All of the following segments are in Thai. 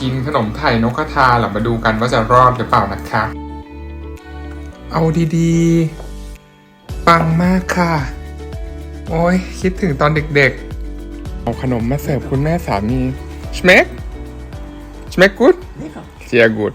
กินขนมไข่นกกระทาเรามาดูกันว่าจะรอดหรือเปล่านะคะ เอาดีๆ ปังมากค่ะ โอ้ยคิดถึงตอนเด็กๆ เอาขนมมาเสิร์ฟคุณแม่สามีชเมกชเมกกูดเจียกูด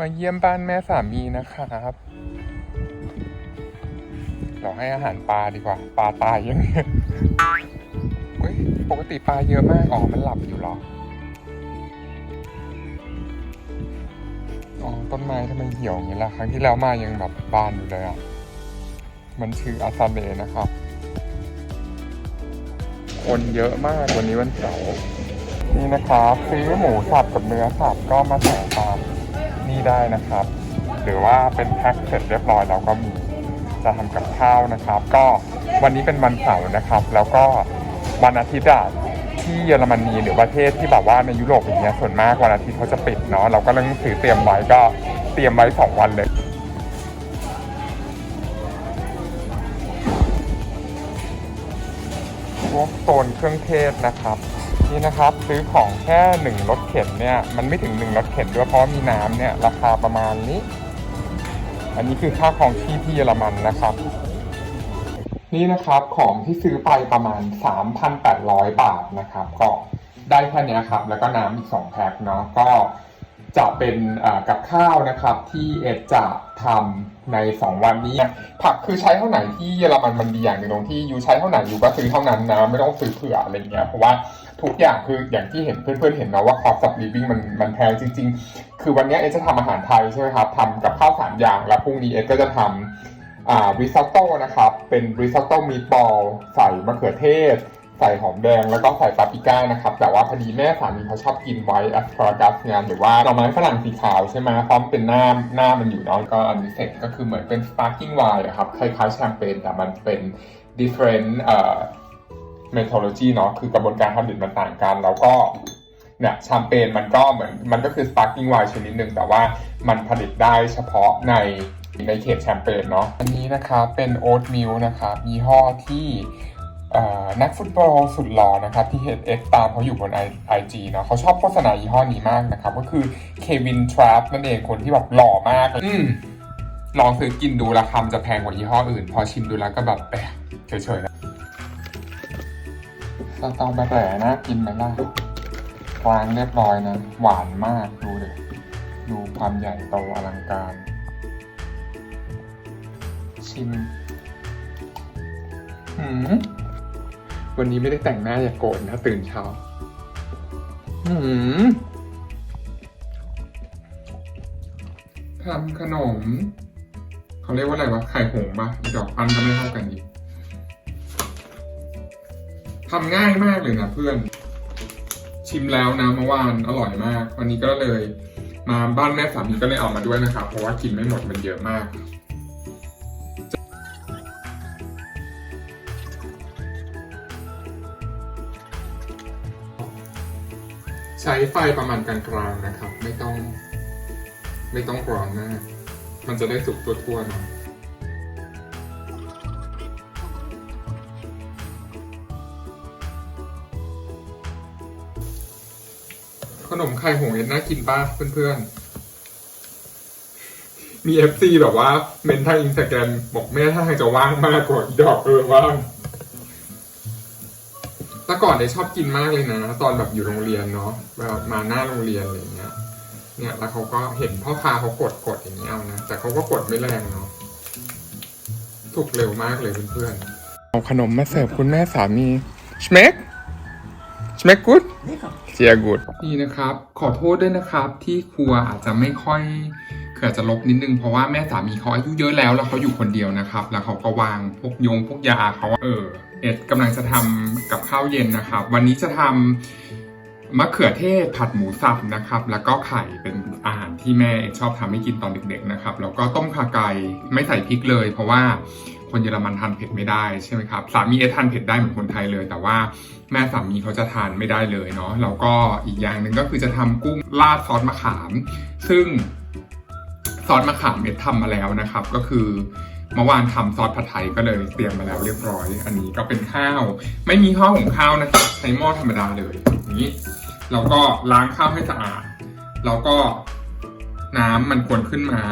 มาเยี่ยมบ้านแม่สามีนะครับ เราให้อาหารปลาดีกว่า ปลาตายยังเนี่ยเฮ้ยปกติปลาเยอะมากอ๋อมันหลับอยู่หรออ๋อต้นไม้ทำไมเหี่ยวอย่างนี้ล่ะ ครั้งที่แล้วมายังแบบบานอยู่เลยอะ มันชื่ออาซาเดนะครับ คนเยอะมากวันนี้วันเสาร์นี่นะครับ ซื้อหมูสับกับเนื้อสับก็มาใส่ตาม นี่ได้นะครับ หรือว่าเป็นแพ็คเสร็จเรียบร้อยแล้วก็มีจะทำกับข้าวนะครับ ก็วันนี้เป็นวันเสาร์นะครับ แล้วก็วันอาทิตย์อะที่เยอรมนีหรือประเทศที่แบบว่าในยุโรปอย่างเงี้ยส่วนมากวันอาทิตย์เขาจะปิดเนาะเราก็เลยซื้อเตรียมไว้ก็เตรียมไว้สองวันเลยพวกโซนเครื่องเทศนะครับ นี่นะครับซื้อของแค่หนึ่งรถเข็นเนี่ยมันไม่ถึงหนึ่งรถเข็นด้วยเพราะมีน้ำเนี่ยราคาประมาณนี้ อันนี้คือค่าของที่ที่เยอรมันนะครับ นี่นะครับของที่ซื้อไปประมาณ 3,800 บาทนะครับก็ได้แค่เนี้ยครับ แล้วก็น้ำอีก2แพ็คเนาะก็ จะเป็นกับข้าวนะครับที่เอ็ดจะทำใน 2 วันนี้ ผักคือใช้เท่าไหร่ที่เยอรมันมันดีอย่างหนึ่งตรงที่ยูใช้เท่าไหร่ยูก็ซื้อเท่านั้นนะไม่ต้องซื้อเผื่ออะไรเงี้ยเพราะว่าทุกอย่างคืออย่างที่เห็นเพื่อนๆเห็นเนาะว่า cost of living มันมันแพงจริง ๆ คือวันนี้เอ็ดจะทำอาหารไทยใช่ไหมครับทำกับข้าวสามอย่าง แล้วพรุ่งนี้เอ็ดก็จะทำอ่าริซอตโต้นะครับเป็นริซอตโต้มีดบอลใส่มะเขือเทศ ใส่หอมแดงแล้วก็ใส่ปาปริก้านะครับ แต่ว่าพอดีแม่สามีเขาชอบกินไวท์แอสพารากัสงานหรือว่าหน่อไม้ฝรั่งสีขาวใช่ไหมพร้อมเป็นหน้าหน้ามันอยู่เนาะก็อันนี้เสร็จก็คือเหมือนเป็นสปาร์กิ้งไวน์ครับคล้ายๆแชมเปญแต่มันเป็น different เอ่อ methodology เนาะคือกระบวนการผลิตมันต่างกัน แล้วก็เนี่ยแชมเปญมันก็เหมือนมันก็คือ sparkling wine ชนิดหนึ่งแต่ว่ามันผลิตได้เฉพาะในในเขตแชมเปญเนาะอันนี้นะครับเป็นโอ๊ตมิลนะครับยี่ห้อที่ นักฟุตบอลสุดหล่อนะครับที่เห็นเอ็กตามเขาอยู่บนไอจีเนาะเขาชอบโฆษณายี่ห้อนี้มากนะครับ ก็คือเควินทรัพนั่นเองคนที่แบบหล่อมากเลยอืมลองซื้อกินดูราคาจะแพงกว่ายี่ห้ออื่น พอชิมดูแล้วก็แบบแปะเฉยๆนะสตอเบอร์รี่น่ากินไหมล่ะกลางเรียบร้อยนะหวานมากดูเลยดูความใหญ่โตอลังการ ชิมหืม วันนี้ไม่ได้แต่งหน้าอย่าโกรธนะตื่นเช้าหืมทำขนม เขาเรียกว่าอะไรวะ ไข่หงปะดอกปั้นก็ไม่เท่ากันอีกทำง่ายมากเลยนะเพื่อน ชิมแล้วนะเมื่อวานอร่อยมาก วันนี้ก็เลยมาบ้านแม่สามีก็เลยเอามาด้วยนะครับ เพราะว่ากินไม่หมดมันเยอะมาก ไฟประมาณกลางๆนะครับ ไม่ต้อง ไม่ต้องร้อนมาก มันจะได้สุกทั่วๆนะขนมไข่หงส์เอ็ดน่ากินป้าเพื่อนๆ มีเอฟซีแบบว่า เมนทางอินสตาแกรมบอกแม่ถ้าทาจะว่างมากกว่าอีดอกเออว่าง ก่อนเนี่ยชอบกินมากเลยนะ ตอนแบบอยู่โรงเรียนเนาะแบบมาหน้าโรงเรียนอะไรอย่างเงี้ย เนี่ยแล้วเขาก็เห็นพ่อค้าเขากดกดอย่างเงี้ยเอานะ แต่เขาก็กดไม่แรงเนาะ ถูกเร็วมากเลยเพื่อนๆ เอาขนมมาเสิร์ฟคุณแม่สามีชเมกชเมกกูดเจียกูดนี่นะครับ ขอโทษด้วยนะครับ ที่ครัวอาจจะไม่ค่อยเคผื่อจะลบนิดนึงเพราะว่าแม่สามีเขาอายุเยอะแล้วแล้วเขาอยู่คนเดียวนะครับ แล้วเขาก็วางพวกยงพวกยาเขาเออ เอ็ดกำลังจะทำกับข้าวเย็นนะครับ วันนี้จะทำมะเขือเทศผัดหมูสับนะครับ แล้วก็ไข่เป็นอาหารที่แม่เอ็ดชอบทำให้กินตอนเด็กๆนะครับแล้วก็ต้มข่าไก่ไม่ใส่พริกเลย เพราะว่าคนเยอรมันทานเผ็ดไม่ได้ใช่ไหมครับสามีเอ็ดทานเผ็ดได้เหมือนคนไทยเลย แต่ว่าแม่สามีเขาจะทานไม่ได้เลยเนาะแล้วก็อีกอย่างหนึ่งก็คือจะทำกุ้งราดซอสมะขาม ซึ่งซอสมะขามเม็ดทำมาแล้วนะครับ ก็คือ เมื่อวานทำซอสผัดไทยก็เลยเตรียมมาแล้วเรียบร้อย อันนี้ก็เป็นข้าว ไม่มีข้าวหุงข้าวนะครับใช้หม้อธรรมดาเลยนี้เราก็ล้างข้าวให้สะอาด แล้วก็น้ำมันควรขึ้นมา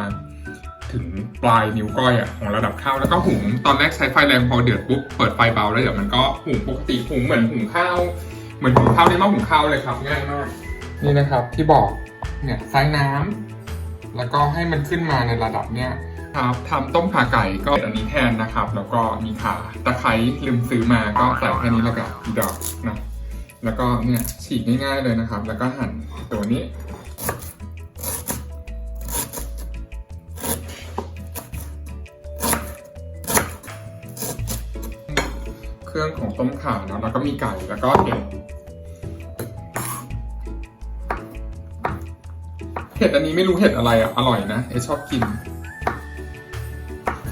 ถึงปลายนิ้วก้อยอะของระดับข้าวแล้วก็หุงตอนแรกใช้ไฟแรงพอเดือดปุ๊บเปิดไฟเบาแล้วเดี๋ยวมันก็หุงปกติหุงเหมือนหุงข้าว เหมือนหุงข้าวในหม้อหุงข้าวเลยครับง่ายมากนี่นะครับที่บอกเนี่ยไซส์น้ำแล้วก็ให้มันขึ้นมาในระดับเนี้ย ครับทำต้มขาไก่ก็อันนี้แทนนะครับ แล้วก็มีขาตะไคร้ลืมซื้อมาก็ใส่แค่นี้แล้วก็ดอกนะแล้วก็เนี่ยฉีกง่ายๆเลยนะครับ แล้วก็หั่นตัวนี้เครื่องของต้มข่าเนาะแล้วก็มีไก่แล้วก็เห็ดเห็ดอันนี้ไม่รู้เห็ดอะไรอะอร่อยนะเอชอบกิน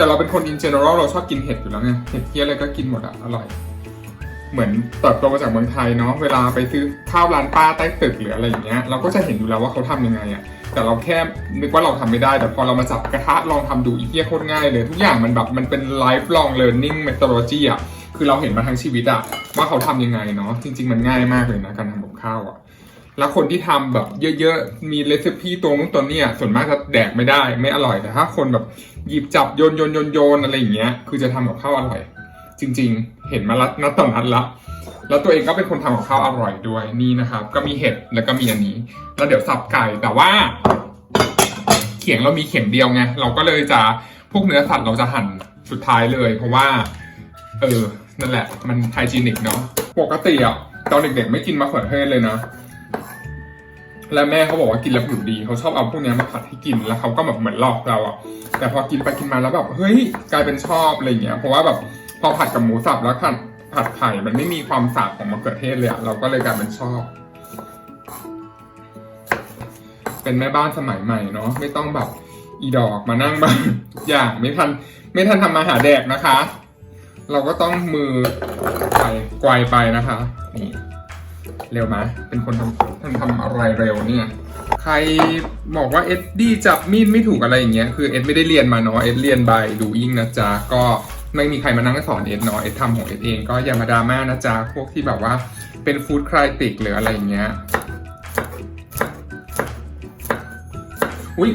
แต่เราเป็นคน in general เราชอบกินเห็ดอยู่แล้วไงเห็ดเทียอะไรก็กินหมดอะอร่อย เหมือนเติบโตมาจากเมืองไทยเนาะเวลาไปซื้อข้าวร้านป้าใต้ตึกหรืออะไรอย่างเงี้ยเราก็จะเห็นอยู่แล้วว่าเขาทำยังไงอะแต่เราแค่นึกว่าเราทำไม่ได้ แต่พอเรามาจับกระทะลองทำดูอีเทียโคตรง่ายเลย ทุกอย่างมันแบบมันเป็น lifelong learning methodology อะคือเราเห็นมาทั้งชีวิตอะว่าเขาทำยังไงเนาะจริง ๆ มันง่ายมากเลยนะการทำกับข้าวอะ แล้วคนที่ทำแบบเยอะๆ มีเรซิปี้ตัวนู้นตัวเนี้ยส่วนมากจะแดกไม่ได้ไม่อร่อยแต่ถ้าคนแบบหยิบจับโยนโยนโยนโยนอะไรอย่างเงี้ย คือจะทำกับข้าวอร่อย จริง ๆ เห็นมาละนัดต่อนัดละ แล้วตัวเองก็เป็นคนทำกับข้าวอร่อยด้วยนี่นะครับ ก็มีเห็ดแล้วก็มีอันนี้ แล้วเดี๋ยวสับไก่แต่ว่า เขียงเรามีเข็มเดียวไงเราก็เลยจะพวกเนื้อสัตว์เราจะหั่นสุดท้ายเลย เพราะว่า เออนั่นแหละ มันไฮจีนิกเนาะปกติอะตอนเด็กๆไม่กินมะเขือเทศเลยนะ แล้วแม่เขาบอกว่ากินแล้วผิวดีเขาชอบเอาพวกนี้มาผัดให้กินแล้วเขาก็แบบเหมือนหลอกเราอะแต่พอกินไปกินมาแล้วแบบเฮ้ยกลายเป็นชอบอะไรเงี้ยเพราะว่าแบบพอผัดกับหมูสับแล้วผัดผัดไข่มันไม่มีความสาบของมะเขือเทศเลยอะเราก็เลยกลายเป็นชอบ เป็นแม่บ้านสมัยใหม่เนาะไม่ต้องแบบอีดอกมานั่งบ้างอย่างไม่ทัน ไม่ทันทำมาหาแดกนะคะ เราก็ต้องมือไปไกวไปนะคะนี่ เร็วไหมเป็นคนทำทำทำอะไรเร็วเนี่ย ใครบอกว่าเอ็ดดี้จับมีดไม่ถูกอะไรอย่างเงี้ย คือเอ็ดไม่ได้เรียนมาเนาะ เอ็ดเรียนบายดูยิ่งนะจ๊ะ ก็ไม่มีใครมานั่งสอนเอ็ดเนาะ เอ็ดทำของเอ็ดเองก็อย่ามาดราม่านะจ๊ะ พวกที่แบบว่าเป็นฟู้ดคลายติกหรืออะไรอย่างเงี้ย อุ้ย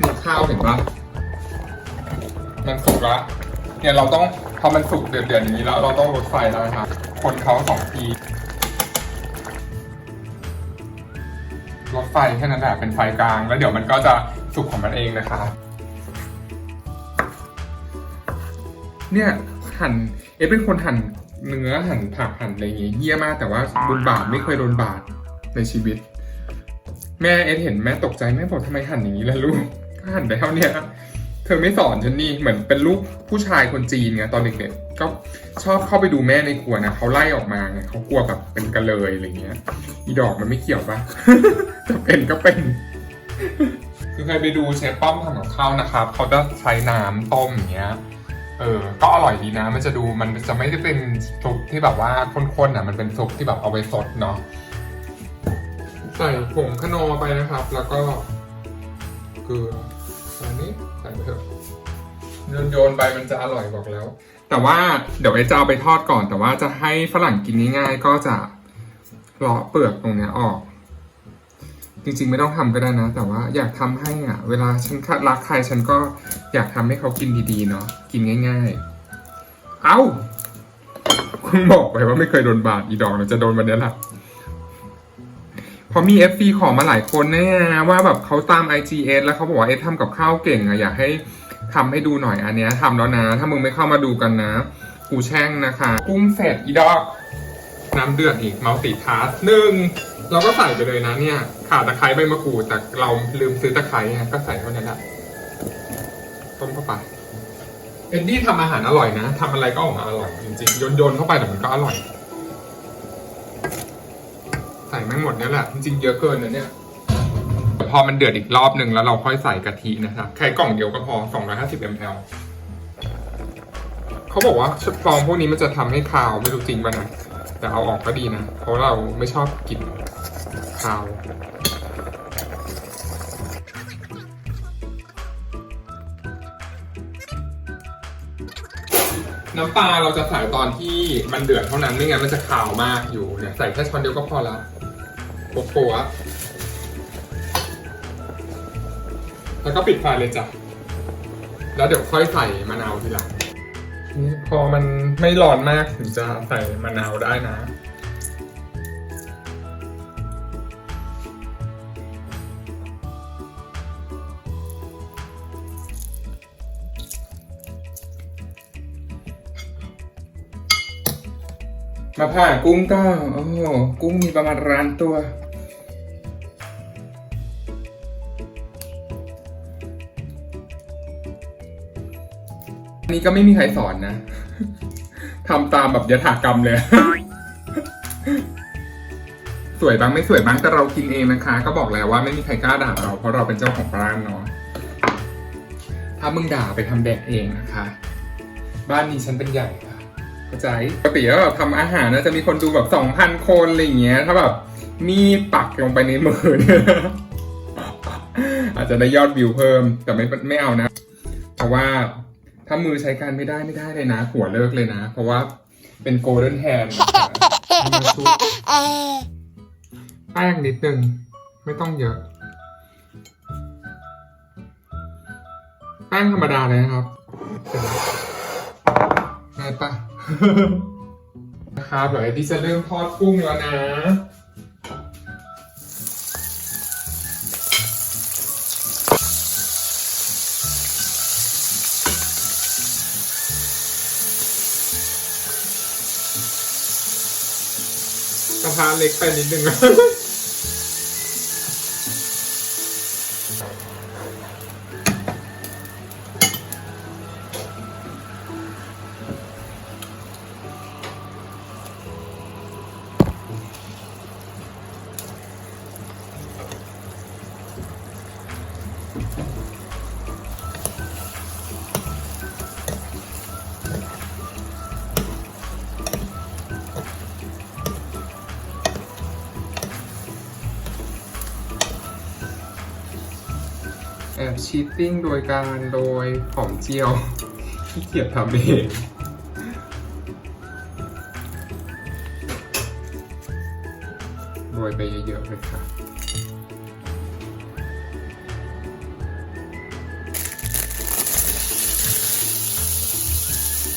มีข้าวเห็นปะมันสุกละเนี่ยเราต้องพอมันสุกเดือดๆอย่างนี้แล้ว เราต้องลดไฟแล้วนะครับ คนเขาสองที ลดไฟแค่นั้นแหละเป็นไฟกลาง แล้วเดี๋ยวมันก็จะสุกของมันเองนะคะ เนี่ยหั่นเอ๊ะเป็นคนหั่นเนื้อหั่นผักหั่นอะไรอย่างเงี้ยเยี่ยมากแต่ว่าโดนบาดไม่เคยโดนบาดในชีวิต แม่เอ็ดเห็นแม่ตกใจแม่บอกทำไมหั่นอย่างนี้ล่ะลูกก็หั่นไปเท่าเนี้ยเธอไม่สอนฉันนี่เหมือนเป็นลูกผู้ชายคนจีนไงตอนเด็กๆก็ชอบเข้าไปดูแม่ในครัวนะเขาไล่ออกมาไงเขากลัวแบบเป็นกระเลยอะไรเงี้ย อีดอกมันไม่เกี่ยวปะ จะเป็นก็เป็น คือเคยไปดูเชฟป้อมทำกับข้าวนะครับ เขาจะใช้น้ำต้มอย่างเงี้ย เออ ก็อร่อยดีนะ มันจะดูมันจะไม่ได้เป็นซุปที่แบบว่าข้นๆอะ มันเป็นซุปที่แบบเอาไว้สดเนาะ ใส่ผงขนอไปนะครับ แล้วก็เกลืออันนี้ใส่ไปเถอะโยนโยนไปมันจะอร่อยบอกแล้ว แต่ว่าเดี๋ยวไอ้จะเอาไปทอดก่อน แต่ว่าจะให้ฝรั่งกินง่ายๆก็จะเลาะเปลือกตรงเนี้ยออก จริงๆไม่ต้องทำก็ได้นะ แต่ว่าอยากทำให้อะ เวลาฉันรักใครฉันก็อยากทำให้เขากินดีๆเนาะกินง่าย ๆ เอ้าคุณบอกไปว่าไม่เคยโดนบาดอีดอกเราจะโดนวันนี้แหละเพราะมี FC ขอมาหลายคนเนี่ยว่าแบบเขาตาม IGS แล้วเขาบอกว่าเอสทำกับข้าวเก่งอะอยากให้ทำให้ดูหน่อยอันเนี้ยทำแล้วนะ ถ้ามึงไม่เข้ามาดูกันนะกูแช่งนะคะกุ้งเสร็จอีดอก น้ำเดือดอีกมัลติทัสหนึ่ง เราก็ใส่ไปเลยนะเนี่ย ขาตะไคร้ใบมะกรูดแต่เราลืมซื้อตะไคร้ไงก็ใส่เท่านั้นแหละต้มเข้าไปเอ็ดดี้ทำอาหารอร่อยนะทำอะไรก็ออกมาอร่อยจริงๆโยนโยนๆเข้าไปแต่มันก็อร่อย ใส่แม่งหมดเนี่ยแหละจริงๆเยอะเกินนะเนี่ยพอมันเดือดอีกรอบหนึ่งแล้วเราค่อยใส่กะทินะครับแค่กล่องเดียวก็พอ 250 ml เขาบอกว่าฟองพวกนี้มันจะทำให้คาวไม่รู้จริงป่ะนะแต่เอาออกก็ดีนะ เพราะเราไม่ชอบกลิ่น คาวน้ำปลาเราจะใส่ตอนที่มันเดือดเท่านั้นไม่งั้นมันจะคาวมากอยู่เนี่ยใส่แค่ช้อนเดียวก็พอละโป๊ะโป๊ะแล้วก็ปิดไฟเลยจ้ะ แล้วเดี๋ยวค่อยใส่มะนาวทีหลังนี่พอมันไม่ร้อนมากถึงจะใส่มะนาวได้นะ มาผ่ากุ้งก็โอ้กุ้งมีประมาณร้านตัว อันนี้ก็ไม่มีใครสอนนะทำตามแบบยถากรรมเลย สวยบ้างไม่สวยบ้างแต่เรากินเองนะคะ ก็บอกแล้วว่าไม่มีใครกล้าด่าเราเพราะเราเป็นเจ้าของร้านเนาะถ้ามึงด่าไปทำแดกเองนะคะ บ้านนี้ฉันเป็นใหญ่ค่ะ เข้าใจปกติแล้วแบบทำอาหารนะจะมีคนดูแบบสองพันคนอะไรอย่างเงี้ย ถ้าแบบมีปักลงไปในมือเนี่ยอาจจะได้ยอดวิวเพิ่ม แต่ไม่ไม่เอานะ เพราะว่าถ้ามือใช้การไม่ได้ไม่ได้เลยนะ หัวเลิกเลยนะ เพราะว่าเป็นโกลเด้นแฮนแป้งนิดนึง ไม่ต้องเยอะ แป้งธรรมดาเลยนะครับเสร็จแล้ปะ นะครับเดี๋ยวไอ้ที่จะเริ่มทอดกุ้งแล้วนะ กระทะเล็กไปนิดนึง อบชีตติ้งโดยการโดยหอมเจียวที่เกียจทำเองโรยไปเยอะๆเลยค่ะ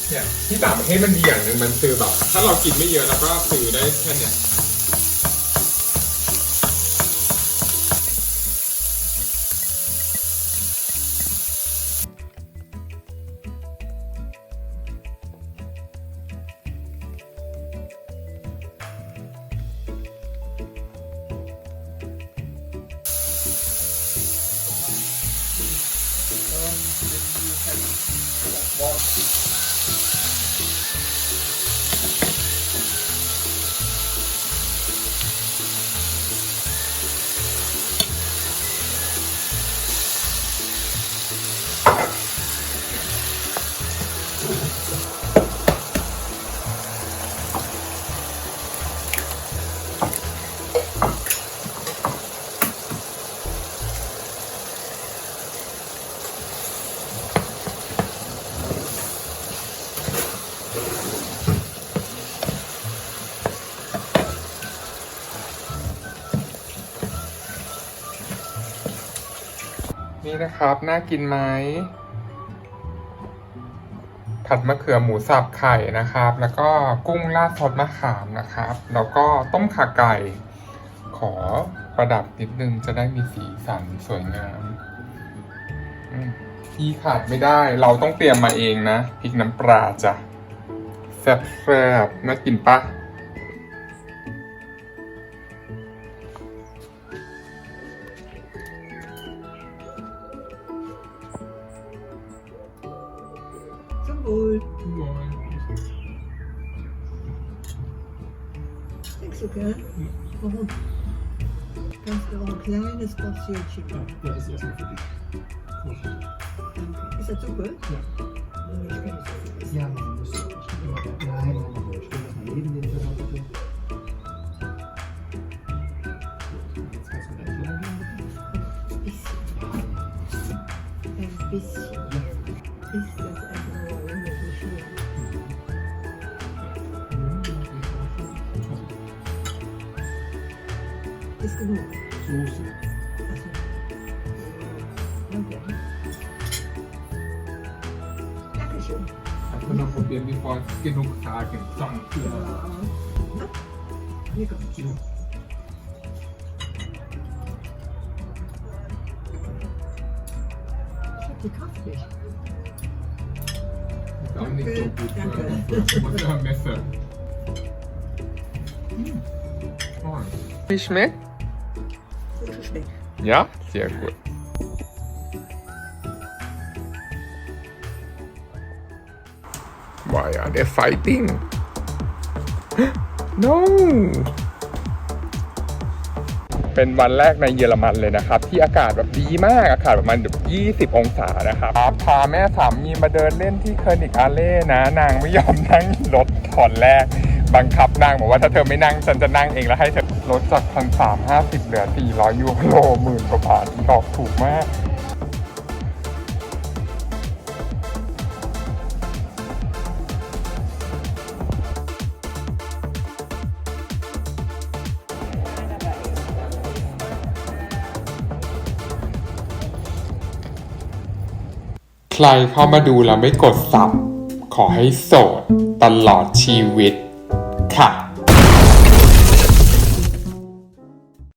เนี่ยที่ต่างประเทศมันดีอย่างหนึ่งมันคือแบบ ถ้าเรากินไม่เยอะเราก็ซื้อได้แค่เนี้ย นี่นะครับ น่ากินไหมผัดมะเขือหมูสับไข่นะครับ แล้วก็กุ้งราดซอสมะขามนะครับ แล้วก็ต้มข่าไก่ ขอประดับนิดนึงจะได้มีสีสันสวยงามอืมที่ขาดไม่ได้เราต้องเตรียมมาเองนะพริกน้ำปลาจ้ะแซ่บๆน่ากินปะ old boy. Denkst du, gell? Ja. Warum? Ganz genau ein kleines Portionchen. Ja, das ist erstmal für dich. Ist das Suppe? Ja. Ich kann das Ja, man muss. Nein, Ist genug. Soße. Also, danke. Dankeschön. Kannst du noch probieren, bevor es genug Tage Danke. Ja. Hier kommt. Ja. Die Kraft nicht. Ist auch nicht so gut Danke. für Messer. Hm. Wie schmeckt? Weg. Ja, sehr gut. War ja der Fighting. No เป็นวันแรกในเยอรมันเลยนะครับ ที่อากาศแบบดีมากอากาศประมาณแบบ20 องศานะครับพาแม่สามีมาเดินเล่นที่เคอร์นิกอาเล่นะ นางไม่ยอมนั่งรถตอนแรก บังคับนางบอกว่าถ้าเธอไม่นั่งฉันจะนั่งเองแล้วให้เธอลดจากพันสามห้าสิบเหลือ400ยูโรหมื่นกว่าบาทดอกถูกมากใครเข้ามาดูแล้วไม่กดสับขอให้โสดตลอดชีวิต